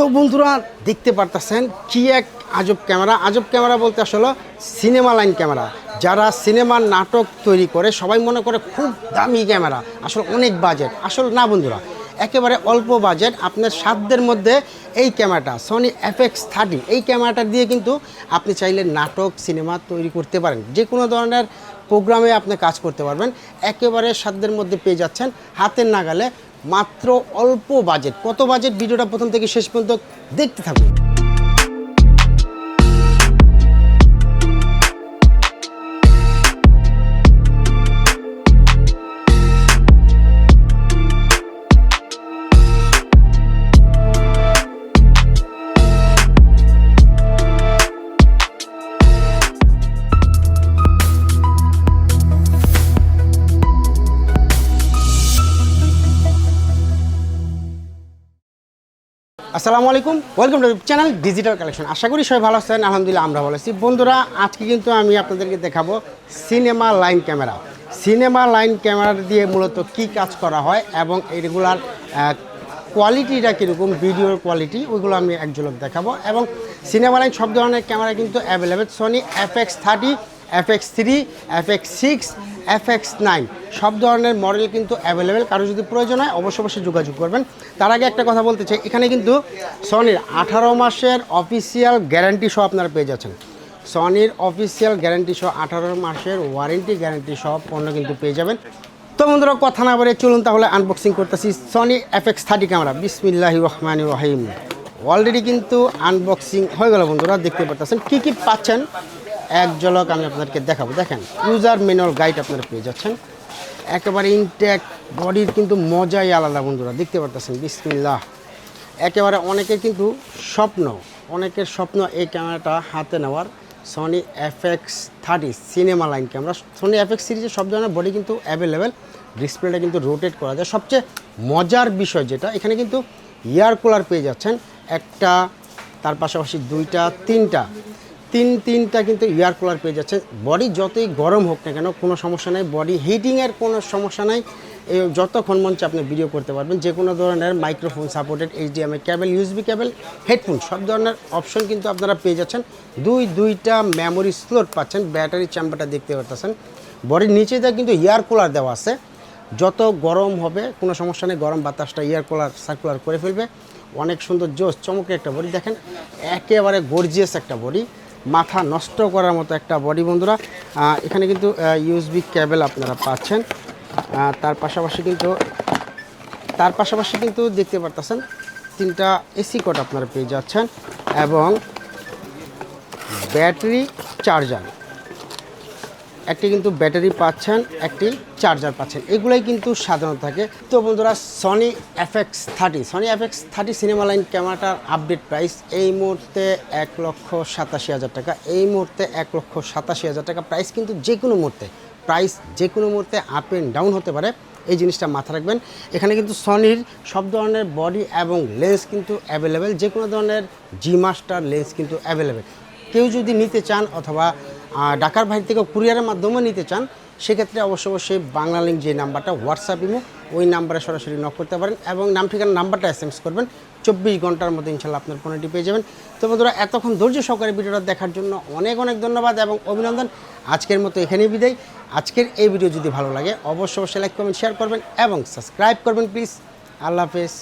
তো বন্ধুরা, দেখতে পারতেছেন কি এক আজব ক্যামেরা। আজব ক্যামেরা বলতে আসলে সিনেমা লাইন ক্যামেরা। যারা সিনেমার নাটক তৈরি করে, সবাই মনে করে খুব দামি ক্যামেরা। আসলে অনেক বাজেট। আসলে না বন্ধুরা, একেবারে অল্প বাজেট। আপনার সাধ্যের মধ্যে এই ক্যামেরাটা সনি এফএক্স থার্টি, এই ক্যামেরাটা দিয়ে কিন্তু আপনি চাইলে নাটক, সিনেমা তৈরি করতে পারেন। যে কোনো ধরনের প্রোগ্রামে আপনি কাজ করতে পারবেন। একেবারে সাধ্যের মধ্যে পেয়ে যাচ্ছেন হাতের নাগালে মাত্র অল্প বাজেট। কত বাজেট? ভিডিওটা প্রথম থেকে শেষ পর্যন্ত দেখতে থাকুন। আসসালামু আলাইকুম। Welcome to channel digital collection আশা করি সবাই ভালো আছেন, আলহামদুলিল্লাহ আমরা ভালো আছি। বন্ধুরা, আজকে কিন্তু আমি আপনাদেরকে দেখাবো cinema line camera cinema line camera দিয়ে মূলত কি কাজ করা হয় এবং এগুলার কোয়ালিটিটা কীরকম ভিডিওর কোয়ালিটি ওইগুলো আমি এক ঝলক দেখাবো। এবং সিনেমা লাইন সব ধরনের ক্যামেরা কিন্তু available Sony F X thirty F X three F X six F X nine. সব ধরনের মডেল কিন্তু অ্যাভেলেবেল কারও যদি প্রয়োজন হয় অবশ্যই অবশ্যই যোগাযোগ করবেন। তার আগে একটা কথা বলতে চাই, এখানে কিন্তু সনির আঠারো মাসের অফিসিয়াল গ্যারান্টি সহ আপনারা পেয়ে যাচ্ছেন। সনির অফিসিয়াল গ্যারান্টি সহ আঠারো মাসের ওয়ারেন্টি গ্যারান্টি সহ পণ্য কিন্তু পেয়ে যাবেন। তো বন্ধুরা, কথা না বলে চলুন তাহলে আনবক্সিং করতেছি Sony F X thirty camera. বিসমিল্লাহি রহমান রহিম। অলরেডি কিন্তু আনবক্সিং হয়ে গেল বন্ধুরা, দেখতে পাচ্ছেন কী কী পাচ্ছেন? এক ঝলক আমি আপনাদেরকে দেখাবো। দেখেন ইউজার ম্যানুয়াল গাইড আপনারা পেয়ে যাচ্ছেন। একেবারে ইনটেক বডির কিন্তু মজাই আলাদা বন্ধুরা, দেখতে পারতেছেন, বিসমিল্লাহ। একেবারে অনেকের কিন্তু স্বপ্ন, অনেকের স্বপ্ন এই ক্যামেরাটা হাতে নেওয়ার Sony FX thirty cinema line camera Sony FX সিরিজের সব ধরনের বডি কিন্তু অ্যাভেলেবেল ডিসপ্লেটা কিন্তু রোটেট করা যায়। সবচেয়ে মজার বিষয় যেটা, এখানে কিন্তু এয়ার কুলার পেয়ে যাচ্ছেন। একটা, তার পাশাপাশি দুইটা, তিনটা। তিন তিনটা কিন্তু এয়ার কুলার পেয়ে যাচ্ছে। বডি যতই গরম হোক না কেন, কোনো সমস্যা নাই। বডি হিটিংয়ের কোনো সমস্যা নাই। যতক্ষণ মঞ্চে আপনি ভিডিও করতে পারবেন। যে কোনো ধরনের microphone supported HDMI cable USB cable headphone সব ধরনের অপশন কিন্তু আপনারা পেয়ে যাচ্ছেন। দুই, দুইটা মেমোরি স্লোট পাচ্ছেন ব্যাটারি চাম্বারটা দেখতে পারতেছেন। বডির নিচে দিয়ে কিন্তু এয়ার কুলার দেওয়া আছে। যত গরম হবে, কোনো সমস্যা নেই, গরম বাতাসটা এয়ার কুলার সার্কুলার করে ফেলবে। অনেক সুন্দর জোশ চমকের একটা বডি দেখেন। একেবারে গর্জিয়াস একটা বডি মাথা নষ্ট করার মতো একটা বডি বন্ধুরা। এখানে কিন্তু ইউএসবি ক্যাবেল আপনারা পাচ্ছেন। তার পাশাপাশি কিন্তু, তার পাশাপাশি কিন্তু দেখতে পারতেছেন, তিনটা এসি কোড আপনারা পেয়ে যাচ্ছেন এবং ব্যাটারি চার্জার একটি কিন্তু ব্যাটারি পাচ্ছেন, একটি চার্জার পাচ্ছেন। এগুলাই কিন্তু সাধারণত থাকে। তো বন্ধুরা Sony FX thirty Sony FX thirty cinema line ক্যামেরাটার update price এই মুহূর্তে এক লক্ষ সাতাশি হাজার টাকা। এই মুহূর্তে এক লক্ষ সাতাশি হাজার টাকা। প্রাইস কিন্তু যে কোনো মুহূর্তে প্রাইস যে কোনো মুহূর্তে আপ অ্যান্ড ডাউন হতে পারে। এই জিনিসটা মাথা রাখবেন। এখানে কিন্তু সনির সব ধরনের বডি এবং লেন্স কিন্তু অ্যাভেলেবেল যে কোনো ধরনের জি মাস্টার লেন্স কিন্তু অ্যাভেলেবেল কেউ যদি নিতে চান অথবা ঢাকার বাইরে থেকে কুরিয়ারের মাধ্যমে নিতে চান, সেক্ষেত্রে অবশ্য অবশ্যই বাংলা লিঙ্ক যে নাম্বারটা হোয়াটসঅ্যাপ ইমো ওই নাম্বারে সরাসরি নক করতে পারেন এবং নাম ঠিকানা, নাম্বারটা এস এস করবেন। চব্বিশ ঘণ্টার মধ্যে ইনশাল্লাহ আপনার পণ্যটি পেয়ে যাবেন। তো বন্ধুরা, এতক্ষণ ধৈর্য সহকারে ভিডিওটা দেখার জন্য অনেক অনেক ধন্যবাদ এবং অভিনন্দন। আজকের মতো এখানেই বিদায়। আজকের এই ভিডিও যদি ভালো লাগে, অবশ্য অবশ্যই লাইক কমেন্ট শেয়ার করবেন এবং সাবস্ক্রাইব করবেন প্লিজ আল্লাহ হাফেজ।